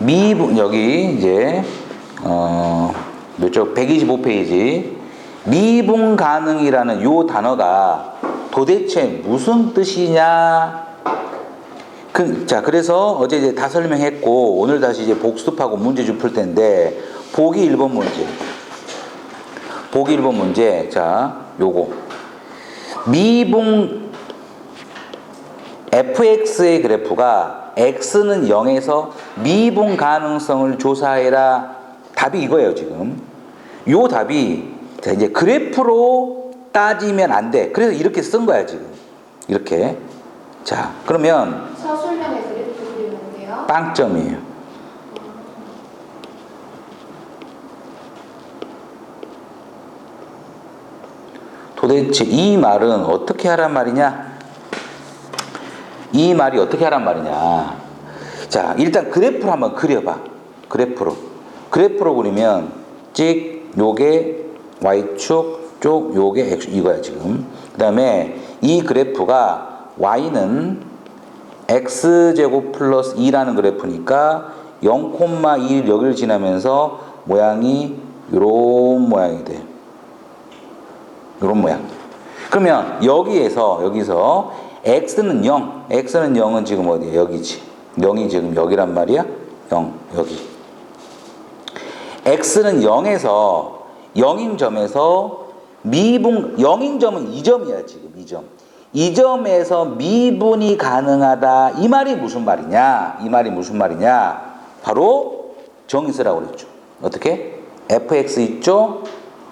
미분 여기 이제 어 몇쪽 125페이지. 미분 가능이라는 요 단어가 도대체 무슨 뜻이냐? 그, 자 그래서 어제 이제 다 설명했고 오늘 다시 이제 복습하고 문제 좀 풀 텐데 보기 1번 문제. 보기 1번 문제. 자 요거. 미분 fx의 그래프가 x는 0에서 미분 가능성을 조사해라. 답이 이거예요, 지금. 요 답이 자, 이제 그래프로 따지면 안 돼. 그래서 이렇게 쓴 거야, 지금. 이렇게. 자, 그러면 서술형의 그래프 그리면 돼요? 빵점이에요. 도대체 이 말은 어떻게 하란 말이냐? 이 말이 어떻게 하란 말이냐? 자, 일단 그래프로 한번 그려봐. 그래프로. 그래프로 그리면 찍 요게 y축 쪽 요게 x 이거야 지금. 그 다음에 이 그래프가 y는 x제곱 플러스 2라는 그래프니까 0,2를 여기를 지나면서 모양이 요런 모양이 돼. 요런 모양. 그러면 여기에서 여기서 x는 0, x는 0은 지금 어디야? 여기지. 0이 지금 여기란 말이야? 0, 여기. x는 0에서 0인 점에서 미분 0인 점은 2점이야 지금 2점. 2점에서 미분이 가능하다. 이 말이 무슨 말이냐? 이 말이 무슨 말이냐? 바로 정의 쓰라고 그랬죠. 어떻게? fx 있죠?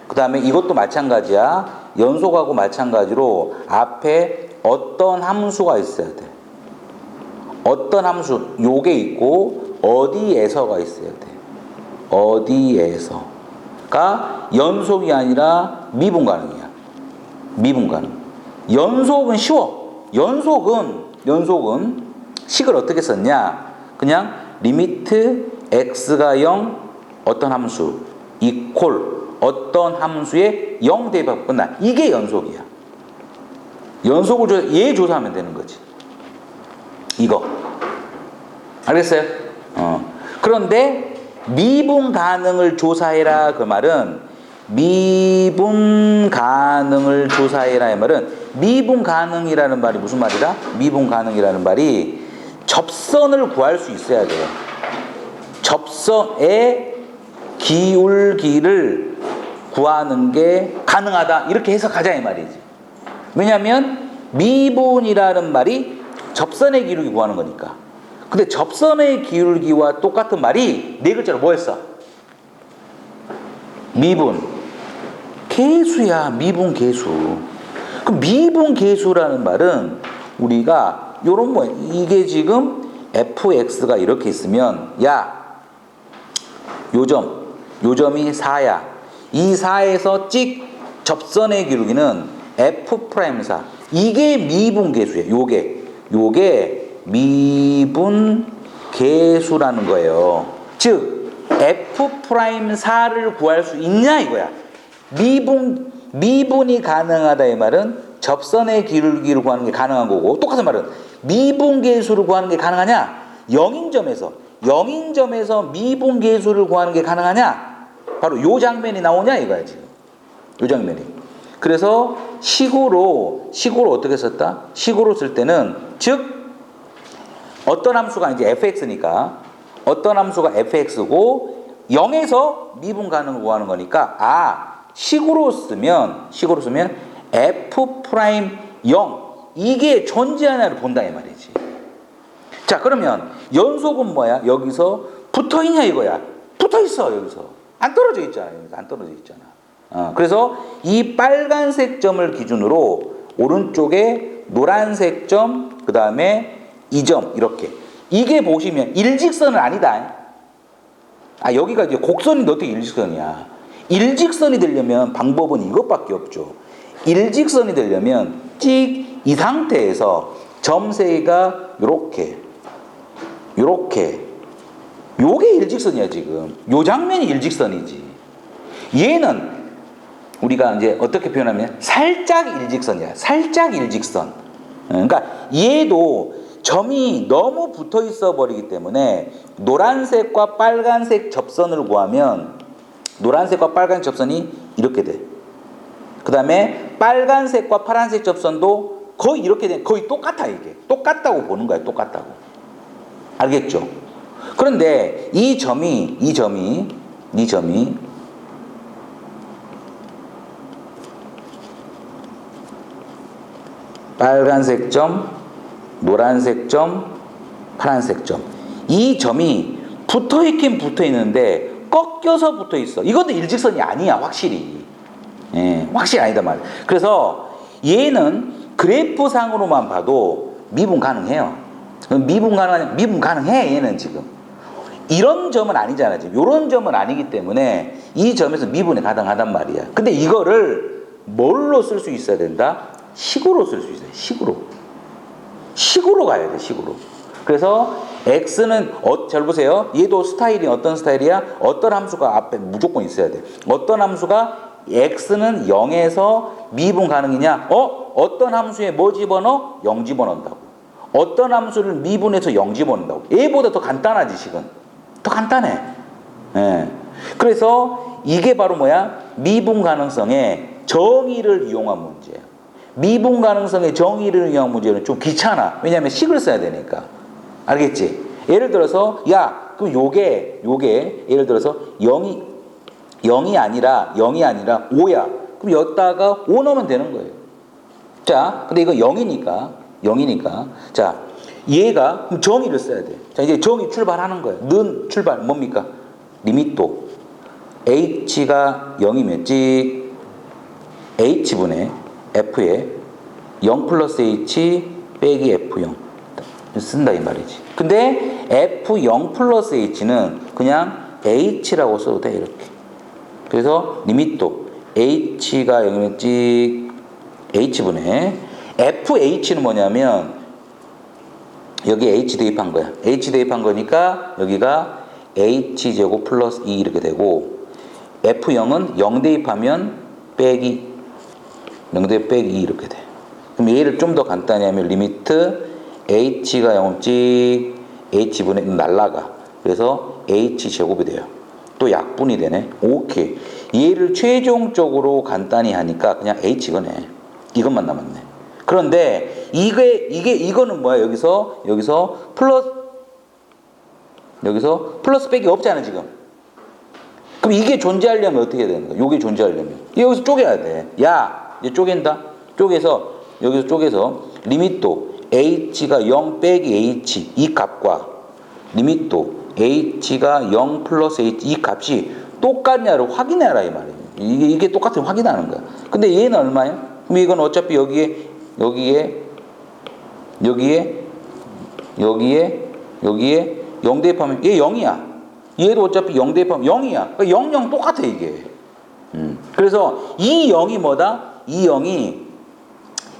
그 다음에 이것도 마찬가지야. 연속하고 마찬가지로 앞에 어떤 함수가 있어야 돼. 어떤 함수, 요게 있고 어디에서가 있어야 돼. 어디에서가 연속이 아니라 미분 가능이야. 미분 가능. 연속은 쉬워. 연속은 연속은 식을 어떻게 썼냐? 그냥 리미트 x가 0 어떤 함수 이퀄 어떤 함수에 0 대입하고 끝나. 이게 연속이야. 연속을 조사, 얘 조사하면 되는 거지. 이거. 알겠어요? 어. 그런데 미분 가능을 조사해라 그 말은 미분 가능을 조사해라 이 말은 미분 가능이라는 말이 무슨 말이다? 미분 가능이라는 말이 접선을 구할 수 있어야 돼요. 접선의 기울기를 구하는 게 가능하다 이렇게 해석하자 이 말이지. 왜냐하면 미분이라는 말이 접선의 기울기 구하는 거니까. 근데 접선의 기울기와 똑같은 말이 네 글자로 뭐였어? 미분. 계수야, 미분 계수. 그 미분 계수라는 말은 우리가 요런 뭐 이게 지금 fx가 이렇게 있으면 야, 요점, 요점이 4야. 이 4에서 찍 접선의 기울기는 f 프라임 4. 이게 미분 계수예요. 요게. 요게 미분 계수라는 거예요. 즉 f 프라임 4를 구할 수 있냐 이거야. 미분 미분이 가능하다 이 말은 접선의 기울기를 구하는 게 가능한 거고 똑같은 말은 미분 계수를 구하는 게 가능하냐? 0인점에서 0인점에서 미분 계수를 구하는 게 가능하냐? 바로 요 장면이 나오냐 이거야 지금. 요 장면이. 그래서 식으로 식으로 어떻게 썼다? 식으로 쓸 때는 즉 어떤 함수가 이제 fx니까 어떤 함수가 fx고 0에서 미분 가능을 구하는 거니까 아 식으로 쓰면 식으로 쓰면 f 프라임 0 이게 존재하냐를 본다 이 말이지. 자 그러면 연속은 뭐야? 여기서 붙어 있냐 이거야. 붙어 있어 여기서 안 떨어져 있잖아. 여기서 안 떨어져 있잖아. 어, 그래서 이 빨간색 점을 기준으로 오른쪽에 노란색 점, 그 다음에 이 점 이렇게 이게 보시면 일직선은 아니다. 아 여기가 이제 곡선인데 어떻게 일직선이야? 일직선이 되려면 방법은 이것밖에 없죠. 일직선이 되려면 찍 이 상태에서 점 세가 요렇게 요렇게 요게 일직선이야 지금. 요 장면이 일직선이지. 얘는 우리가 이제 어떻게 표현하면 살짝 일직선이야. 살짝 일직선. 어, 그러니까 얘도 점이 너무 붙어 있어 버리기 때문에 노란색과 빨간색 접선을 구하면 노란색과 빨간 접선이 이렇게 돼. 그 다음에 빨간색과 파란색 접선도 거의 이렇게 돼. 거의 똑같아, 이게. 똑같다고 보는 거야, 똑같다고. 알겠죠? 그런데 이 점이, 이 점이, 이 점이 빨간색 점, 노란색 점, 파란색 점. 이 점이 붙어 있긴 붙어 있는데 꺾여서 붙어 있어. 이것도 일직선이 아니야, 확실히. 예, 확실히 아니다 말. 그래서 얘는 그래프상으로만 봐도 미분 가능해요. 미분 가능 미분 가능해 얘는 지금. 이런 점은 아니잖아 지금. 이런 점은 아니기 때문에 이 점에서 미분이 가능하단 말이야. 근데 이거를 뭘로 쓸 수 있어야 된다? 식으로 쓸 수 있어요. 식으로. 식으로 가야 돼. 식으로. 그래서 x는 어, 잘 보세요. 얘도 스타일이 어떤 스타일이야? 어떤 함수가 앞에 무조건 있어야 돼. 어떤 함수가 x는 0에서 미분 가능이냐? 어? 어떤 함수에 뭐 집어넣어? 0 집어넣는다고. 어떤 함수를 미분해서 0 집어넣는다고. 얘보다 더 간단하지 지금. 더 간단해. 예. 그래서 이게 바로 뭐야? 미분 가능성의 정의를 이용한 문제야. 미분 가능성의 정의를 이용한 문제는 좀 귀찮아. 왜냐하면 식을 써야 되니까. 알겠지? 예를 들어서 야, 그럼 요게 요게 예를 들어서 0이 0이 아니라 0이 아니라 5야. 그럼 여기다가 5 넣으면 되는 거예요. 자, 근데 이거 0이니까 0이니까 자, 얘가 그럼 정의를 써야 돼. 자, 이제 정의 출발하는 거예요. 는 출발 뭡니까? 리미도 h가 0이면 찍 h분의 f에 0 플러스 h 빼기 f0 쓴다 이 말이지. 근데 f0 플러스 h는 그냥 h라고 써도 돼 이렇게. 그래서 리미도 h가 0이면 찍 h분의 fh는 뭐냐면 여기 h 대입한 거야. h 대입한 거니까 여기가 h 제곱 플러스 2 이렇게 되고 f0은 0 대입하면 빼기 0 대입 빼기 2 이렇게 돼. 그럼 얘를 좀 더 간단히 하면 리미트 h가 0 찍 h분의 날라가. 그래서 h 제곱이 돼요. 또 약분이 되네. 오케이. 얘를 최종적으로 간단히 하니까 그냥 h 거네. 이것만 남았네. 그런데 이게 이게 이거는 뭐야? 여기서 여기서 플러스 여기서 플러스 빼기 없잖아 지금. 그럼 이게 존재하려면 어떻게 해야 되는 거야? 이게 존재하려면 여기서 쪼개야 돼. 야, 이제 쪼갠다. 쪼개서 여기서 쪼개서 리미도 h가 0 빼기 h 이 값과 리미도 h가 0 플러스 h 이 값이 똑같냐를 확인해라 이 말이에요. 이게 이게 똑같은 확인하는 거야. 근데 얘는 얼마야? 그럼 이건 어차피 여기에 여기에 여기에 여기에 여기에 0 대입하면 얘 0이야. 얘도 어차피 0 대입하면 0이야. 그러니까 0, 0 똑같아 이게. 음. 그래서 이 0이 뭐다? 이 0이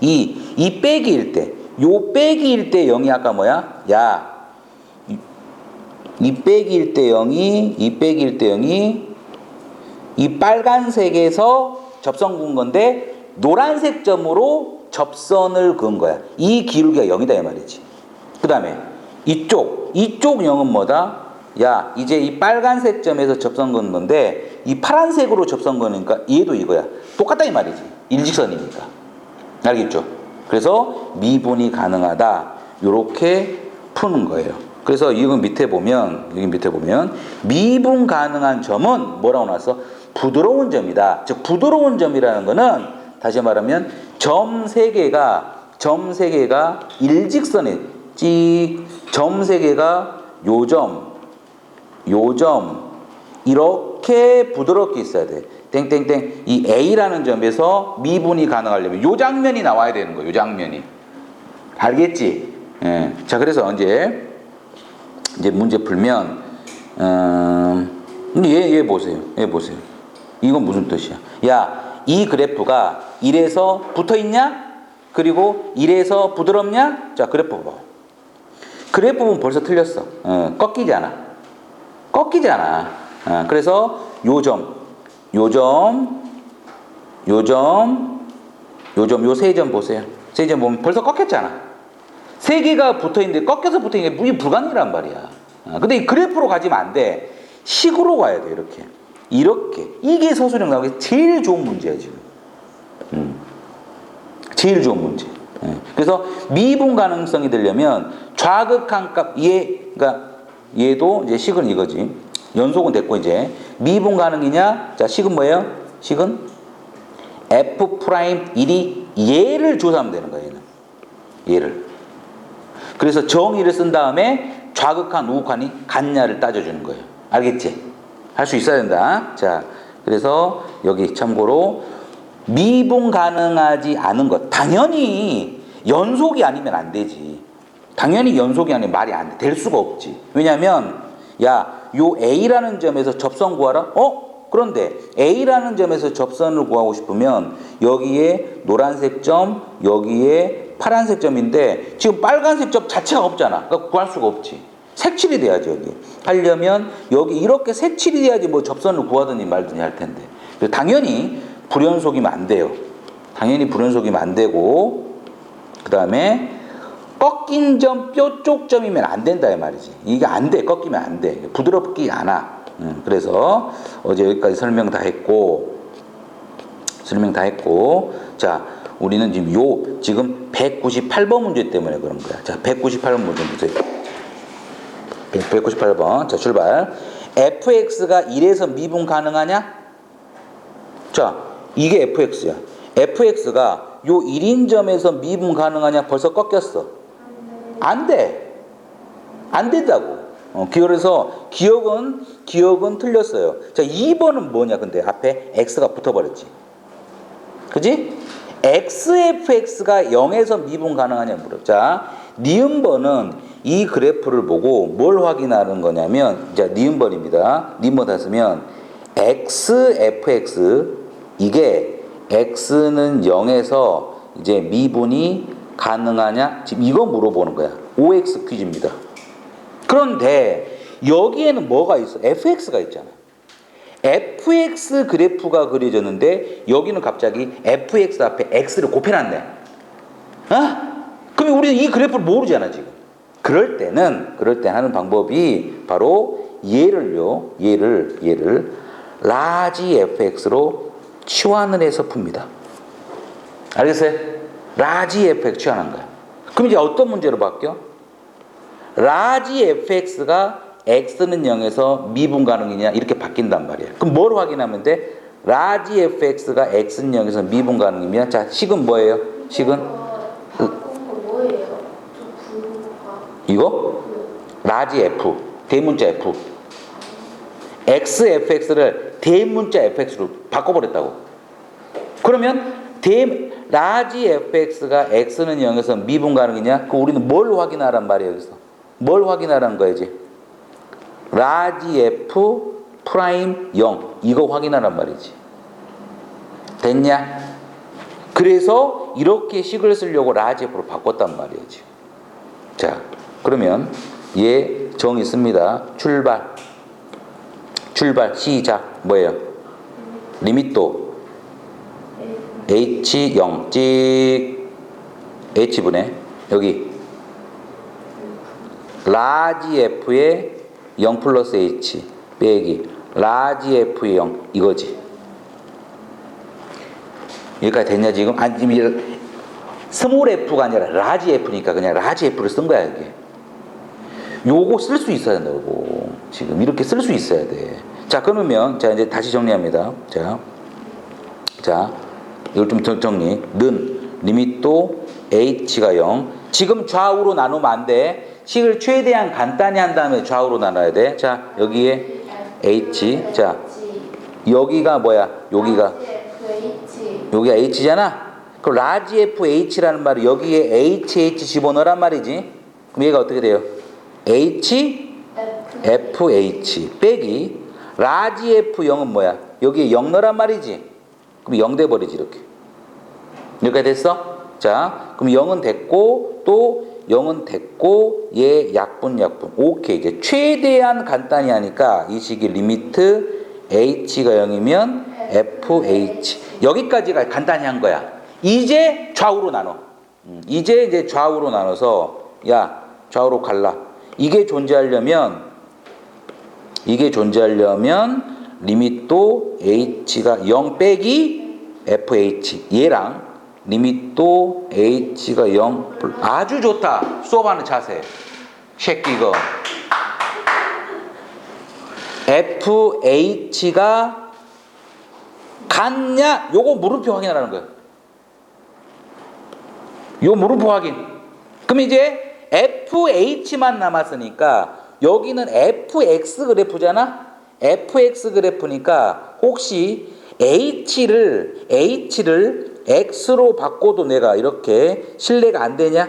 이, 이 빼기일 때, 요 빼기일 때 0이 아까 뭐야? 야, 이, 이 빼기일 때 0이, 이 빼기일 때 0이 이 빨간색에서 접선 그은 건데 노란색 점으로 접선을 그은 거야. 이 기울기가 0이다 이 말이지. 그 다음에 이쪽, 이쪽 0은 뭐다? 야, 이제 이 빨간색 점에서 접선 그은 건데 이 파란색으로 접선 거니까 얘도 이거야. 똑같다 이 말이지. 일직선이니까. 알겠죠? 그래서 미분이 가능하다. 이렇게 푸는 거예요. 그래서 이거 밑에 보면 여기 밑에 보면 미분 가능한 점은 뭐라고 나왔어? 부드러운 점이다. 즉 부드러운 점이라는 거는 다시 말하면 점 세 개가 점 세 개가 일직선에 찍점 세 개가 요점 요점 이렇게 부드럽게 있어야 돼. 땡땡땡 이 A라는 점에서 미분이 가능하려면 요 장면이 나와야 되는 거예요. 요 장면이. 알겠지? 예. 자, 그래서 이제 이제 문제 풀면 음, 얘, 얘 보세요. 얘 보세요. 이건 무슨 뜻이야? 야, 이 그래프가 1에서 붙어 있냐? 그리고 1에서 부드럽냐? 자, 그래프 봐. 그래프 보면 벌써 틀렸어. 어, 꺾이잖아. 꺾이잖아. 어, 그래서 요 점, 요 점, 요 점, 요 점, 요 세 점 보세요. 세 점 보면 벌써 꺾였잖아. 세 개가 붙어 있는데 꺾여서 붙어 있는 게 무기 불가능이란 말이야. 아, 근데 이 그래프로 가지면 안 돼. 식으로 가야 돼 이렇게. 이렇게. 이게 서술형 나오기 제일 좋은 문제야 지금. 음. 제일 좋은 문제. 예. 그래서 미분 가능성이 되려면 좌극 한 값, 얘, 그러니까 얘도 이제 식은 이거지. 연속은 됐고 이제 미분 가능이냐? 자, 식은 뭐예요? 식은 f 프라임 1이 얘를 조사하면 되는 거예요. 얘는. 얘를. 그래서 정의를 쓴 다음에 좌극한 우극한이 같냐를 따져주는 거예요. 알겠지? 할 수 있어야 된다. 자, 그래서 여기 참고로 미분 가능하지 않은 것. 당연히 연속이 아니면 안 되지. 당연히 연속이 아니면 말이 안 돼. 될 수가 없지. 왜냐면, 야, 요 A라는 점에서 접선 구하라? 어? 그런데 A라는 점에서 접선을 구하고 싶으면 여기에 노란색 점, 여기에 파란색 점인데 지금 빨간색 점 자체가 없잖아. 그러니까 구할 수가 없지. 색칠이 돼야지 여기. 하려면 여기 이렇게 색칠이 돼야지 뭐 접선을 구하든지 말든지 할 텐데. 당연히 불연속이면 안 돼요. 당연히 불연속이면 안 되고 그 다음에 꺾인 점뼈쪽 점이면 안 된다 이 말이지. 이게 안 돼. 꺾이면 안 돼. 부드럽기 않아. 음, 그래서 어제 여기까지 설명 다 했고 설명 다 했고 자 우리는 지금 요 지금 198번 문제 때문에 그런 거야. 자 198번 문제 보세요. 198번 자 출발. fx가 1에서 미분 가능하냐? 자 이게 fx야. fx가 요 1인 점에서 미분 가능하냐? 벌써 꺾였어. 안 돼. 안 된다고. 어, 그래서 기억은 기억은 틀렸어요. 자, 2번은 뭐냐? 근데 앞에 x가 붙어 버렸지. 그지? xfx가 0에서 미분 가능하냐 물어. 자, 니은번은 이 그래프를 보고 뭘 확인하는 거냐면, 자, 니은번입니다. 니은번 다 쓰면 xfx 이게 x는 0에서 이제 미분이 가능하냐? 지금 이거 물어보는 거야. OX 퀴즈입니다. 그런데 여기에는 뭐가 있어? fx가 있잖아. fx 그래프가 그려졌는데 여기는 갑자기 fx 앞에 x를 곱해놨네. 어? 그러면 우리는 이 그래프를 모르잖아 지금. 그럴 때는 그럴 때 하는 방법이 바로 얘를요, 얘를 얘를 라지 fx로 치환을 해서 풉니다. 알겠어요? 라지 fx 치환한 거야. 그럼 이제 어떤 문제로 바뀌어? 라지 fx가 x는 0에서 미분 가능이냐 이렇게 바뀐단 말이야. 그럼 뭘 확인하면 돼? 라지 fx가 x는 0에서 미분 가능이면 자 식은 뭐예요? 식은 이거 라지 f 대문자 f xfx를 대문자 fx로 바꿔버렸다고. 그러면 대 라지 fx가 x는 0에서 미분 가능이냐? 그 우리는 뭘 확인하란 말이에요, 여기서. 뭘 확인하란 거야지? 라지 f 프라임 0. 이거 확인하란 말이지. 됐냐? 그래서 이렇게 식을 쓰려고 라지 f로 바꿨단 말이야지. 자, 그러면 얘 정이 있습니다. 출발. 출발, 시작. 뭐예요? 리밋도. H0 찍 H분의 여기. 라지 F의 0 플러스 H. 네, 빼기. 라지 F의 0 이거지. 여기까지 됐냐 지금? 아니 지금 스몰 F가 아니라 라지 F니까 그냥 라지 F를 쓴 거야 이게. 요거 쓸 수 있어야 된다고 지금 이렇게 쓸 수 있어야 돼자 그러면 자 이제 다시 정리합니다. 자. 자. 이걸 좀 정- 정리. 는 리미또 h가 0. 지금 좌우로 나누면 안 돼. 식을 최대한 간단히 한 다음에 좌우로 나눠야 돼. 자, 여기에 h. 자, 여기가 뭐야? 여기가 여기가 h잖아. 그럼 라지 fh라는 말이 여기에 hh 집어넣으란 말이지. 그럼 얘가 어떻게 돼요? h fh 빼기 라지 f0은 뭐야? 여기에 0 넣으란 말이지. 그럼 0 돼버리지 이렇게. 여기까지 됐어? 자, 그럼 0은 됐고 또 0은 됐고 얘 약분 약분. 오케이 이제 최대한 간단히 하니까 이 식의 리미트 h가 0이면 fh 여기까지가 간단히 한 거야. 이제 좌우로 나눠. 음, 이제 이제 좌우로 나눠서 야 좌우로 갈라. 이게 존재하려면 이게 존재하려면 리밋도 h가 0 빼기 fh 얘랑 리밋도 h가 0 플- 아주 좋다. 수업하는 자세. 체크 이거. fh가 같냐? 요거 물음표 확인하라는 거예요. 요 물음표 확인. 그럼 이제 fh만 남았으니까 여기는 fx 그래프잖아. fx 그래프니까 혹시 h를 h를 x로 바꿔도 내가 이렇게 신뢰가 안 되냐?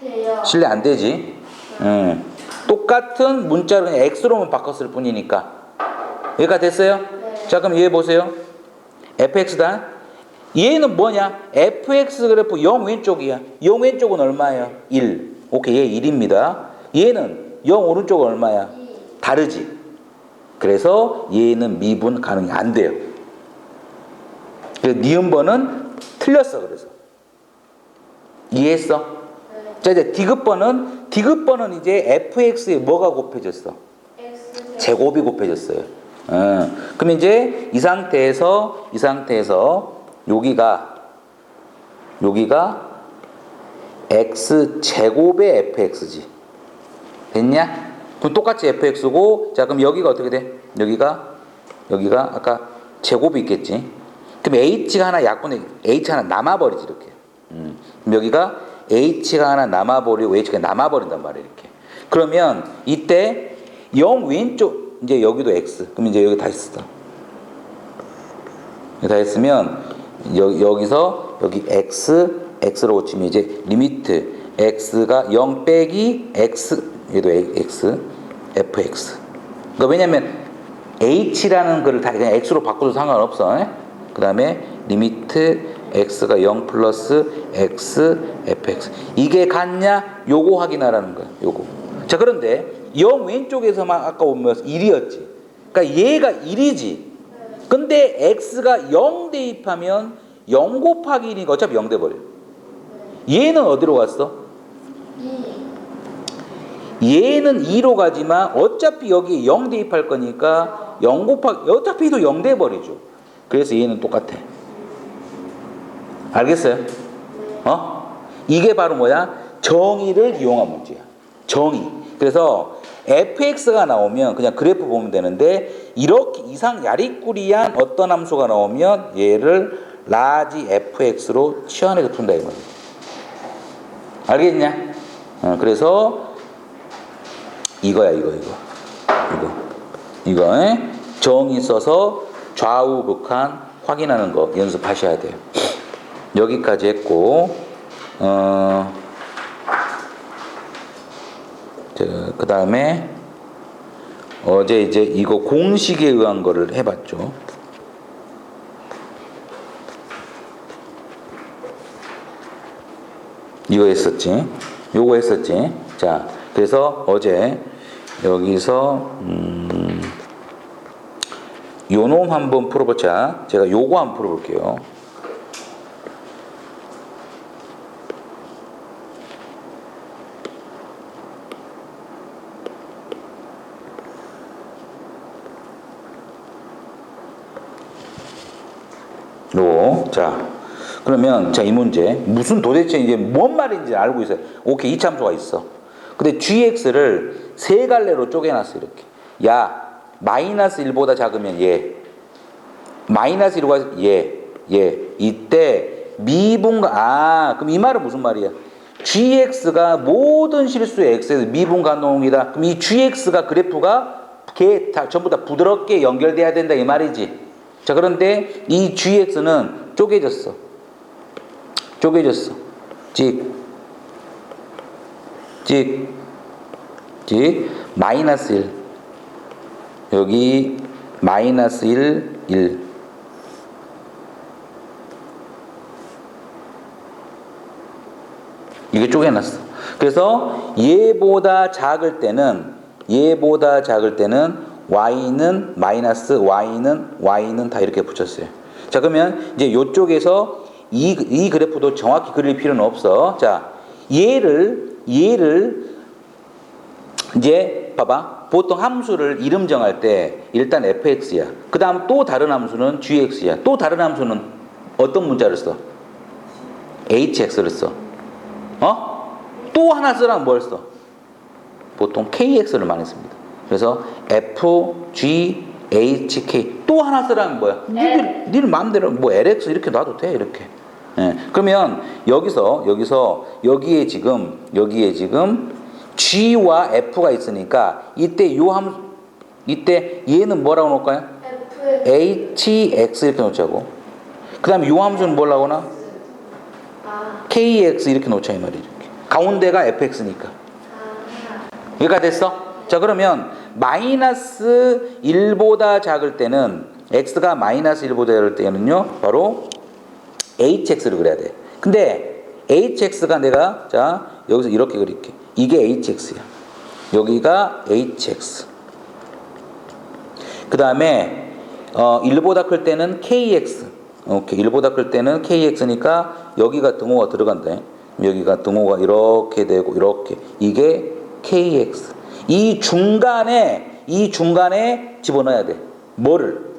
돼요. 신뢰 안 되지. 음. 똑같은 문자를 x로만 바꿨을 뿐이니까. 여기가 됐어요? 네. 자, 그럼 얘 보세요. fx다. 얘는 뭐냐? fx 그래프 0 왼쪽이야. 0 왼쪽은 얼마예요? 1. 오케이, 얘 1입니다. 얘는 0 오른쪽은 얼마야? 이. 다르지. 그래서 얘는 미분 가능이 안 돼요. 그래서 니은번은 틀렸어, 그래서. 이해했어? 네. 자, 이제 디귿번은, 디귿번은 이제 fx에 뭐가 곱해졌어? X 제곱이 곱해졌어요. 어, 그럼 이제 이 상태에서 이 상태에서 여기가 여기가 x 제곱의 fx지. 됐냐? 그럼 똑같이 fx고 자 그럼 여기가 어떻게 돼? 여기가 여기가 아까 제곱이 있겠지. 그럼 h가 하나 약분해 h 하나 남아버리지 이렇게. 음. 여기가 h가 하나 남아버리고 h가 남아버린단 말이야 이렇게. 그러면 이때 0 왼쪽 이제 여기도 x. 그럼 이제 여기 다 했어. 여기 다 했으면 여, 여기서 여기 x x로 고치면 이제 리미트 x가 0 빼기 x 얘도 x fx. 그러니까 왜냐면 h라는 거를 다 그냥 x로 바꿔도 상관없어. 그 다음에 리미트 x가 0 플러스 x fx. 이게 같냐? 요거 확인하라는 거야. 요거. 자 그런데 0 왼쪽에서만 아까 보면 1이었지. 그러니까 얘가 1이지. 근데 x가 0 대입하면 0 곱하기 1이니까 어차피 0 돼버려. 얘는 어디로 갔어? 이. 얘는 2로 가지만 어차피 여기 0 대입할 거니까 0 곱하기 어차피 도 0 돼버리죠. 그래서 얘는 똑같아. 알겠어요? 어? 이게 바로 뭐야? 정의를 이용한 문제야. 정의. 그래서 fx가 나오면 그냥 그래프 보면 되는데 이렇게 이상 야리꾸리한 어떤 함수가 나오면 얘를 라지 fx로 치환해서 푼다 이 말이야. 알겠냐? 어, 그래서 이거야 이거 이거 이거 이거 에? 정의 써서 좌우 극한 확인하는 거 연습하셔야 돼요. 여기까지 했고 어, 그 다음에 어제 이제 이거 공식에 의한 거를 해봤죠. 이거 했었지. 요거 했었지. 자, 그래서 어제 여기서 음, 요놈 한번 풀어보자. 제가 요거 한번 풀어볼게요. 요거. 자, 그러면 자 이 문제 무슨 도대체 이게 뭔 말인지 알고 있어요. 오케이 이참수가 있어. 근데 gx를 세 갈래로 쪼개놨어 이렇게. 야 마이너스 1보다 작으면 얘 마이너스 1과 얘, 얘 이때 미분가 아 그럼 이 말은 무슨 말이야? gx가 모든 실수의 x에서 미분간동이다. 그럼 이 gx가 그래프가 걔다 전부 다 부드럽게 연결돼야 된다 이 말이지. 자 그런데 이 gx는 쪼개졌어. 쪼개졌어. 찍, 찍, 찍, 마이너스 1. 여기 마이너스 1, 1. 이게 쪼개놨어. 그래서 얘보다 작을 때는 얘보다 작을 때는 y는 마이너스 y는 y는 다 이렇게 붙였어요. 자 그러면 이제 이쪽에서 이, 이 그래프도 정확히 그릴 필요는 없어. 자 얘를 얘를 이제 봐봐. 보통 함수를 이름 정할 때 일단 fx야. 그 다음 또 다른 함수는 gx야. 또 다른 함수는 어떤 문자를 써? hx를 써. 어? 또 하나 쓰라면 뭘 써? 보통 kx를 많이 씁니다. 그래서 f, g, h, k 또 하나 쓰라면 뭐야? 니들, 니들 마음대로 뭐 lx 이렇게 놔도 돼 이렇게. 예. 그러면 여기서 여기서 여기에 지금 여기에 지금 g와 f가 있으니까 이때 요함 이때 얘는 뭐라고 놓을까요? F hx 이렇게 놓자고. 그다음에 요 함수는 뭐라고 나? 아, kx 이렇게 놓자 이 말이죠. 가운데가 fx니까. 아, 여기가 됐어? 자 그러면 마이너스 1보다 작을 때는 x가 마이너스 1보다 작을 때는요 바로 hx를 그려야 돼 근데 hx가 내가 자 여기서 이렇게 그릴게 이게 hx야. 여기가 hx. 그 다음에 어, 1보다 클 때는 kx. 오케이 1보다 클 때는 kx니까 여기가 등호가 들어간다 여기가 등호가 이렇게 되고 이렇게. 이게 kx. 이 중간에 이 중간에 집어넣어야 돼. 뭐를?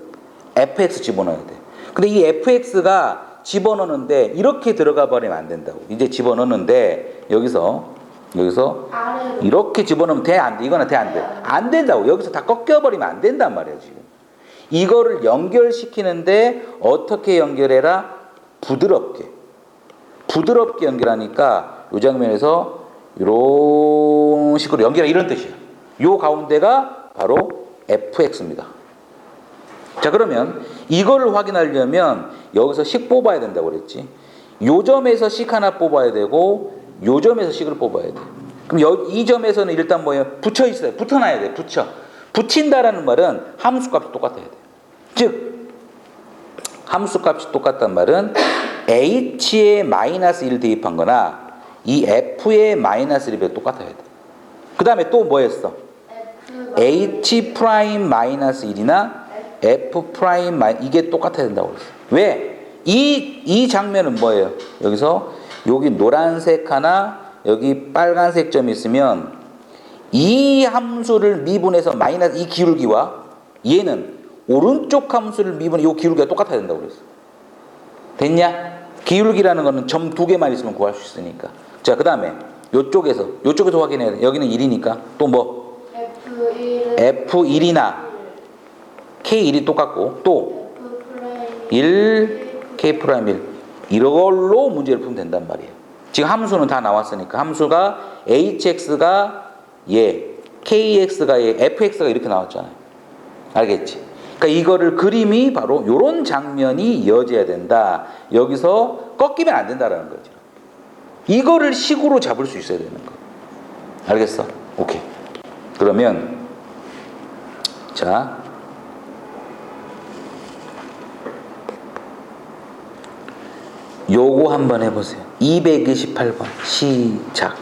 Fx 집어넣어야 돼. 근데 이 fx가 집어넣는데 이렇게 들어가 버리면 안 된다고. 이제 집어넣는데 여기서 여기서 이렇게 집어넣으면 돼 안 돼? 이거는 돼 안 돼? 안 된다고. 여기서 다 꺾여버리면 안 된단 말이야 지금. 이거를 연결시키는데 어떻게 연결해라? 부드럽게. 부드럽게 연결하니까 이 장면에서 이런 식으로 연결 이런 뜻이야. 요 가운데가 바로 fx입니다. 자 그러면 이거를 확인하려면 여기서 식 뽑아야 된다고 그랬지. 요 점에서 식 하나 뽑아야 되고 요 점에서 식을 뽑아야 돼. 그럼 여, 이 점에서는 일단 뭐예요? 붙여 있어요. 붙어놔야 돼. 붙여. 붙인다라는 말은 함수값이 똑같아야 돼. 즉 함수값이 똑같단 말은 h에 마이너스 1 대입한 거나 이 f에 마이너스 1이 똑같아야 돼. 그 다음에 또 뭐 했어? H 프라임 마이너스 1이나 f 프라임 이게 똑같아야 된다고 그랬어. 왜? 이, 이 장면은 뭐예요? 여기서 여기 노란색 하나 여기 빨간색 점이 있으면 이 함수를 미분해서 마이너스 이 기울기와 얘는 오른쪽 함수를 미분해 이 기울기가 똑같아야 된다고 그랬어. 됐냐? 기울기라는 거는 점 두 개만 있으면 구할 수 있으니까. 자, 그 다음에 요쪽에서 요쪽에서 확인해야 돼. 여기는 1이니까 또 뭐? F1 F1이나 K1이 똑같고 또 F 프라임 1, K 프라임 1 이걸로 문제를 풀면 된단 말이에요. 지금 함수는 다 나왔으니까 함수가 HX가 얘, KX가 얘, FX가 이렇게 나왔잖아요. 알겠지? 그러니까 이거를 그림이 바로 이런 장면이 이어져야 된다. 여기서 꺾이면 안 된다라는 거죠. 이거를 식으로 잡을 수 있어야 되는 거. 알겠어? 오케이. 그러면 자 요거 한번 해보세요. 228번 시작.